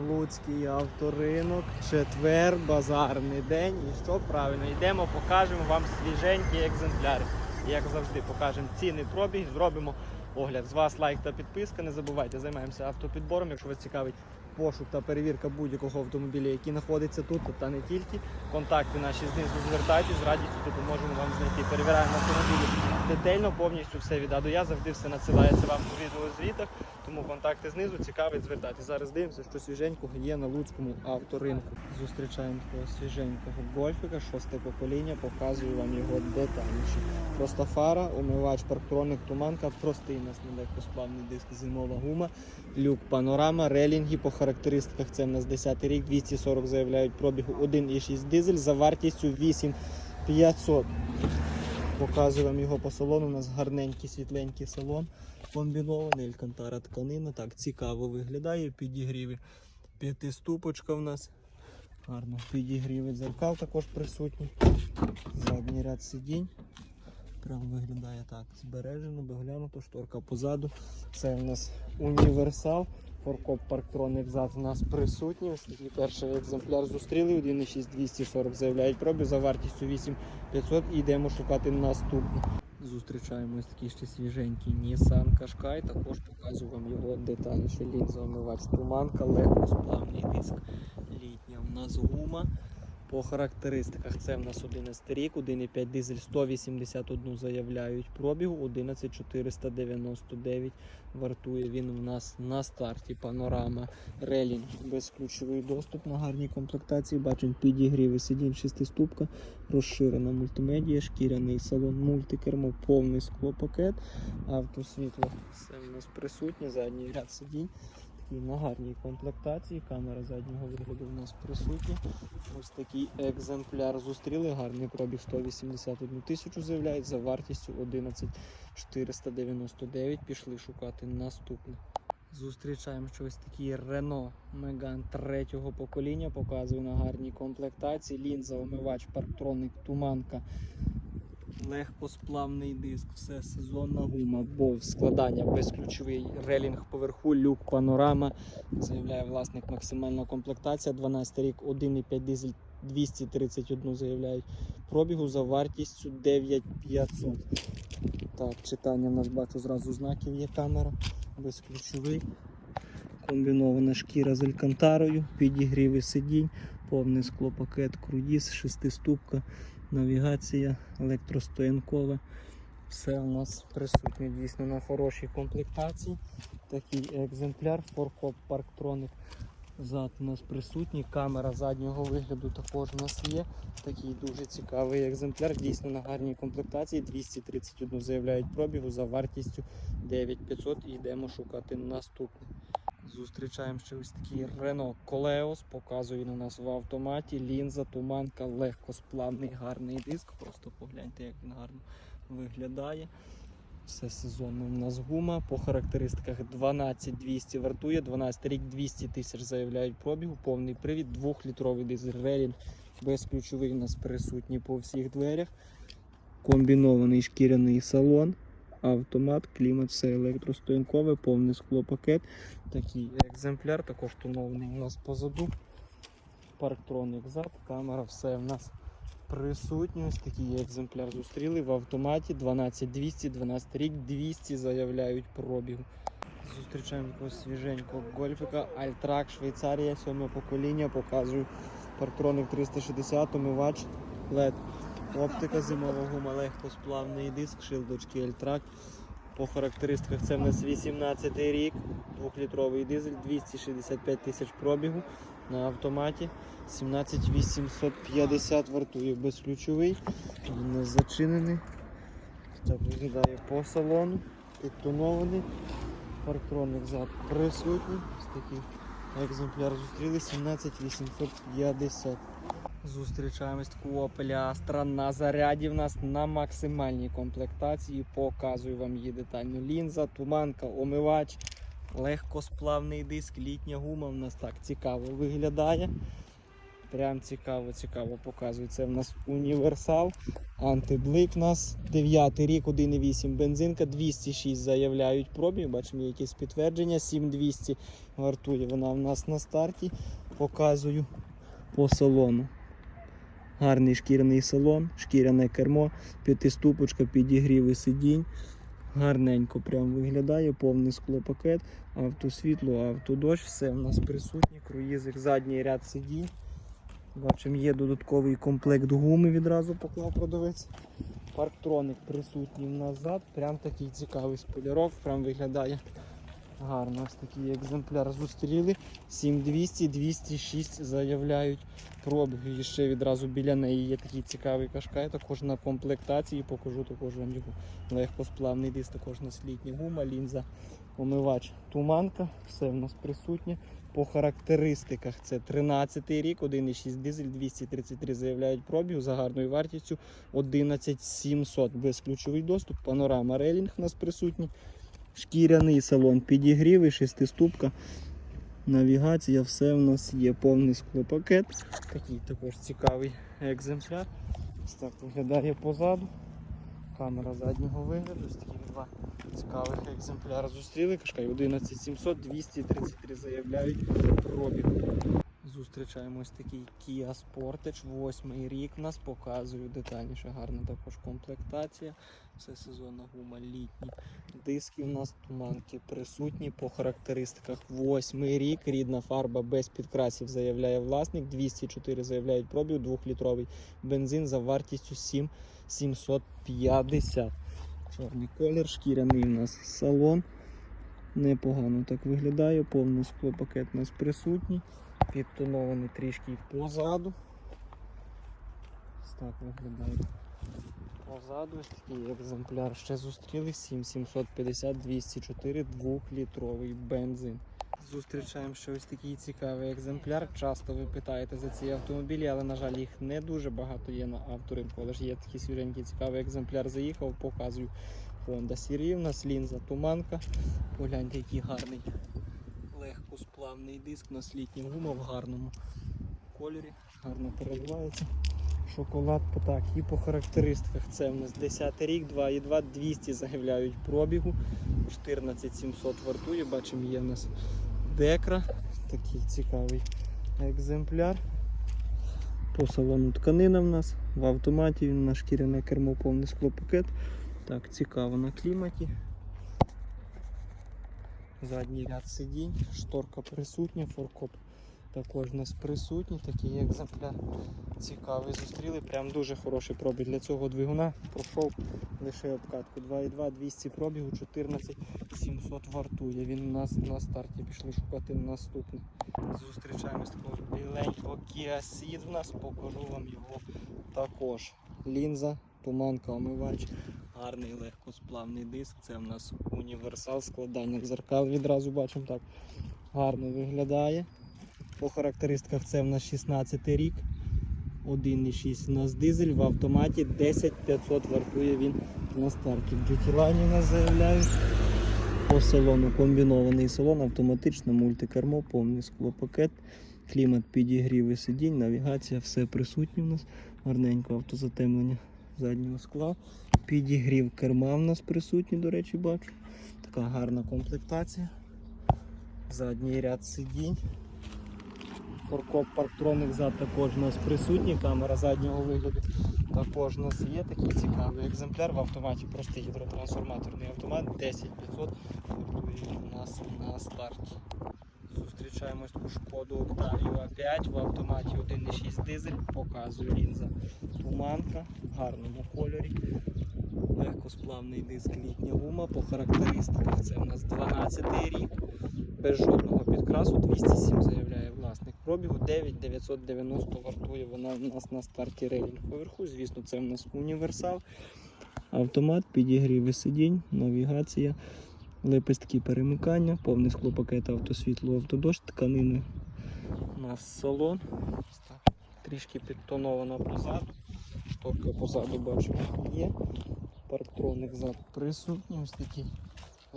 Луцький авторинок, четвер, базарний день. І що правильно, йдемо, покажемо вам свіженькі екземпляри. І, Як завжди, покажемо ціни пробіг, зробимо огляд. З вас лайк та підписка. Не забувайте, займаємося автопідбором. Якщо вас цікавить пошук та перевірка будь-якого автомобіля, який знаходиться тут, та не тільки. Контакти наші знизу звертайтесь, з радістю допоможемо вам знайти. Перевіряємо автомобілі детально, повністю все від А до Я. Завжди все надсилається вам у відеозвітах. Тому контакти знизу цікавить звертати. Зараз дивимося, що свіженького є на Луцькому авторинку. Зустрічаємо такого свіженького гольфика, шосте покоління, показую вам його детальніше. Просто фара, омивач, парктроник, туманка, простий нас нелегкосплавний диск, зимова гума, люк, панорама, релінги. По характеристиках це в нас 10 рік, 240 заявляють пробігу 1,6 дизель за вартістю 8500. Показую вам його по салону. У нас гарненький світленький салон комбінований, алькантара тканина. Так, цікаво виглядає. Підігріви. П'ятиступочка в нас. Гарно. Підігріви дзеркал також присутні. Задній ряд сидінь. Прям виглядає так. Збережено, доглянуто, шторка позаду. Це у нас універсал. Форкоп парктроник зад у нас присутній. Ось перший екземпляр зустріли. 1,6 240 заявляють пробіг за вартістю 8500 і йдемо шукати наступну. Зустрічаємо ось такий ще свіженький Nissan Qashqai. Також показую вам його детальніше. Лінза омивач туманка, легкосплавний диск. Літня в нас гума. По характеристиках це в нас 11 рік, 1,5 дизель 181 заявляють пробігу, 11499 вартує він в нас на старті. Панорама релінг безключовий доступ на гарній комплектації. Бачимо підігріви сидінь шестиступка, розширена мультимедія, шкіряний салон, мультикермо, повний склопакет, автосвітло. Все в нас присутнє, задній ряд сидінь. Такий на гарній комплектації. Камера заднього вигляду у нас присутня. Ось такий екземпляр зустріли. Гарний пробіг 181 тисячу заявляють за вартістю 11 499. Пішли шукати наступне. Зустрічаємо щось такий Renault Megane третього покоління. Показує на гарній комплектації. Лінза, омивач, парктроник, туманка. Легкосплавний диск, все сезонна гума, бов, складання безключовий релінг поверху, люк, панорама. Заявляє власник максимальна комплектація. 12 рік, 1,5 дизель 231 заявляють пробігу за вартістю 9500. Так, читання в нас бачу зразу знаків є камера, безключовий. Комбінована шкіра з алькантарою, підігріви сидінь, повний склопакет, круїз, шестиступка, навігація, електростоянкова. Все у нас присутнє дійсно на хорошій комплектації. Такий екземпляр, форкоп Парктроник. Зад у нас присутній, камера заднього вигляду також у нас є. Такий дуже цікавий екземпляр, дійсно на гарній комплектації. 231 заявляють пробігу за вартістю 9500 і йдемо шукати наступний. Зустрічаємо ще ось такий Renault Coleos, показує на нас в автоматі. Лінза, туманка, легкосплавний, гарний диск. Просто погляньте, як він гарно виглядає. Все сезонно у нас гума. По характеристиках 12200 вартує, 12 рік 200 тисяч заявляють пробігу, повний привід, 2-літровий дизель релінг безключовий у нас присутній по всіх дверях. Комбінований шкіряний салон, автомат, клімат, все електростоянкове, повний склопакет. Такий екземпляр, також тонований у нас позаду. Парктроник зад, камера, все в нас присутнє. Ось такий екземпляр зустріли в автоматі 12200, 12 рік, 200 заявляють пробігу. Зустрічаємо якогось свіженького гольфика. Альтрак, Швейцарія, сьоме покоління. Показую парктроник 360, омивач, LED. Оптика зимова гума, легкосплавний диск, шилдочки Альтрак. По характеристиках це в нас 18 рік, 2-літровий дизель, 265 тисяч пробігу на автоматі. 17850 вартує безключовий. Він нас зачинений. Так виглядає по салону. Підтонований. Парктроник зад присутній. Ось такий екземпляр зустріли 17850. Зустрічаємось таку Opel Astra на заряді в нас на максимальній комплектації. Показую вам її детально. Лінза, туманка, омивач, легкосплавний диск, літня гума в нас так цікаво виглядає. Прям цікаво, цікаво показує. Це в нас універсал. Антиблик у нас 9 рік, 1,8 бензинка, 206 заявляють пробіг. Бачимо, якісь підтвердження. 7200 вартує вона в нас на старті. Показую по салону. Гарний шкіряний салон, шкіряне кермо, п'ятиступочка, підігріви сидінь. Гарненько прям виглядає, повний склопакет, автосвітло, автодощ, все в нас присутнє, круїзик, задній ряд сидінь. Бачимо, є додатковий комплект гуми відразу поклав продавець. Парктроник присутній назад. Прям такий цікавий спойлерок, прям виглядає гарно. Ось такий екземпляр зустріли. 7200, 206 заявляють пробіг. І ще відразу біля неї є такий цікавий кашкай, також на комплектації. Покажу також вам його легкосплавний диск, також на слітня гума, лінза, омивач, туманка, все в нас присутнє. По характеристиках це 13 рік, 1,6 дизель, 233 заявляють пробіг за гарною вартістю 11700. Безключовий доступ, панорама рейлінг у нас присутній. Шкіряний салон підігрів і шестиступка. Навігація, все в нас є повний склопакет. Такий також цікавий екземпляр. Ось так виглядає позаду. Камера заднього вигляду. Ось такі два цікавих екземпляри зустріли. Кашкай 11700, 233 заявляють пробіг. Зустрічаємо ось такий Kia Sportage, восьмий рік нас показую детальніше, гарна також комплектація. Це сезонна гума літні. Диски у нас туманки присутні по характеристиках. Восьмий рік, рідна фарба без підкрасів заявляє власник. 204 заявляють пробіг, 2-літровий бензин за вартістю 7 750. Чорний колір, шкіряний у нас салон. Непогано так виглядає, повний склопакет у нас присутній. Підтонований трішки позаду. Ось так виглядає. Позаду ось такий екземпляр ще зустріли 7750 204 2-літровий бензин. Зустрічаємо ще ось такий цікавий екземпляр. Часто ви питаєте за ці автомобілі, але на жаль їх не дуже багато є на авторинку. Але ж є такий свіженький цікавий екземпляр. Заїхав, показую Honda Siri, у нас лінза туманка. Погляньте, який гарний легкосплавний диск, у нас літня гума в гарному кольорі, гарно переливається. Шоколад так, і по характеристиках це в нас 10 рік, 2,2, 200 заявляють пробігу, 14700 вартує. Бачимо, є в нас декра, такий цікавий екземпляр. По салону тканина в нас, в автоматі він на шкіряне кермо, повний склопакет. Так, цікаво на кліматі. Задній ряд сидінь, шторка присутня, форкоп також у нас присутній, такий екземпляр цікавий. Зустріли. Прям дуже хороший пробіг для цього двигуна. Пройшов лише обкатку. 2,2, 200 пробігу, 14 700 вартує. Він у нас на старті пішли шукати наступний. Зустрічаємось такого біленького Kia Ceed в нас, покажу вам його також. Лінза, туманка, омивач. Гарний легкосплавний диск. Це в нас універсал, складання дзеркал відразу бачимо так. Гарно виглядає. По характеристиках це в нас 16 рік. 1,6 у нас дизель в автоматі 10500 вартує він на старті. В GT-Line у нас заявляють. По салону комбінований салон, автоматично, мультикермо, повний склопакет, клімат підігріви сидінь, навігація, все присутнє у нас. Гарненько автозатемлення заднього скла. Підігрів керма в нас присутній, до речі, бачу. Така гарна комплектація. Задній ряд сидінь. Форкоп парктроник зад також у нас присутній, камера заднього вигляду також у нас є такий цікавий екземпляр в автоматі, просто гідротрансформаторний автомат 10500 вартує у нас на старті. Зустрічаємось таку шкоду Octavia 5 в автоматі 1,6 дизель, показую лінза туманка в гарному кольорі. Легкосплавний диск літня гума. По характеристиках це у нас 12 рік. Без жодного підкрасу 207 заявляє власник пробігу. 9990 вартує вона у нас на старті рейлінг поверху. Звісно, це у нас універсал. Автомат, підігріви сидінь, навігація, лепестки перемикання, повний склопакет автосвітло, автодощ, тканини. У нас салон. Трішки підтоновано позаду. Шторка позаду бачимо є. Парктроник зад присутній. Ось такий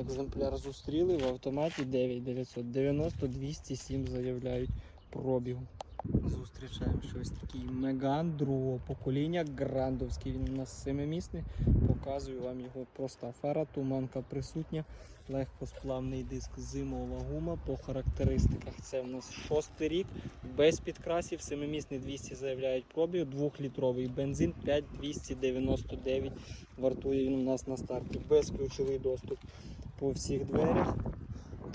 екземпляр зустріли в автоматі 9990 207 заявляють пробігу. Зустрічаємо щось такий Меган другого покоління, грандовський. Він у нас семимісний. Показую вам його проста фара, туманка присутня, легкосплавний диск, зимова гума. По характеристиках це в нас шостий рік, без підкрасів, семимісний 200 заявляють пробіг, двохлітровий бензин 5299. Вартує він у нас на старті. Безключовий доступ по всіх дверях.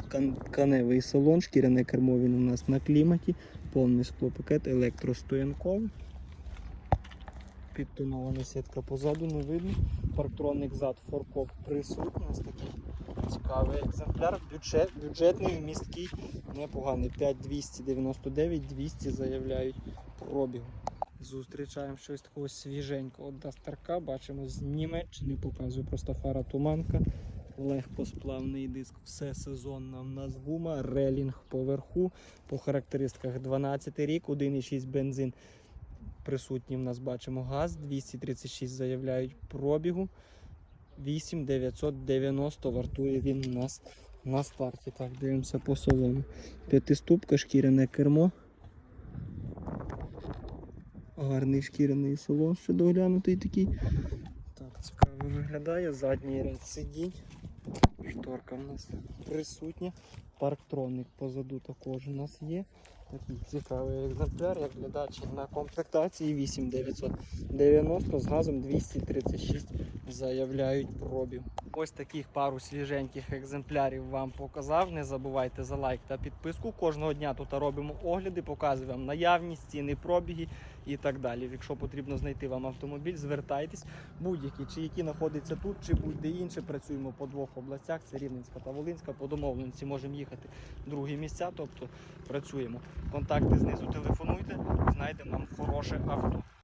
Кан- Тканевий салон, шкіряне кермо він у нас на кліматі, повний склопакет, електростоянковий. Підтонована сітка позаду не видно. Парктронник зад форкоп присутній. Ось такий цікавий екземпляр. Бюджет, бюджетний, місткий, непоганий. 5299, 200 заявляють пробігу. Зустрічаємо щось такого свіженького Дастерка. Бачимо з Німеччини, показую просто фара туманка. Легкосплавний диск, все сезонна в нас гума, релінг поверху. По характеристиках 12 рік, 1,6 бензин. Присутній в нас бачимо газ, 236 заявляють пробігу. 8990 вартує він у нас на старті. Так, дивимося по салону. П'ятиступка, шкіряне кермо. Гарний шкіряний салон, ще доглянутий такий. Цікаво виглядає. Задній ряд сидінь. Шторка в нас присутня. Парктроник позаду також у нас є. Такий цікавий екземпляр, як глядач на комплектації 8990 з газом 236 заявляють пробіг. Ось таких пару свіженьких екземплярів вам показав. Не забувайте за лайк та підписку. Кожного дня тут робимо огляди, показуємо вам наявність, ціни, пробіги і так далі. Якщо потрібно знайти вам автомобіль, звертайтесь. Будь-які, чи які знаходяться тут, чи будь-де інше. Працюємо по двох областях: це Рівненська та Волинська. По домовленості можемо їхати в другі місця, тобто працюємо. Контакти знизу телефонуйте, знайдемо вам хороше авто.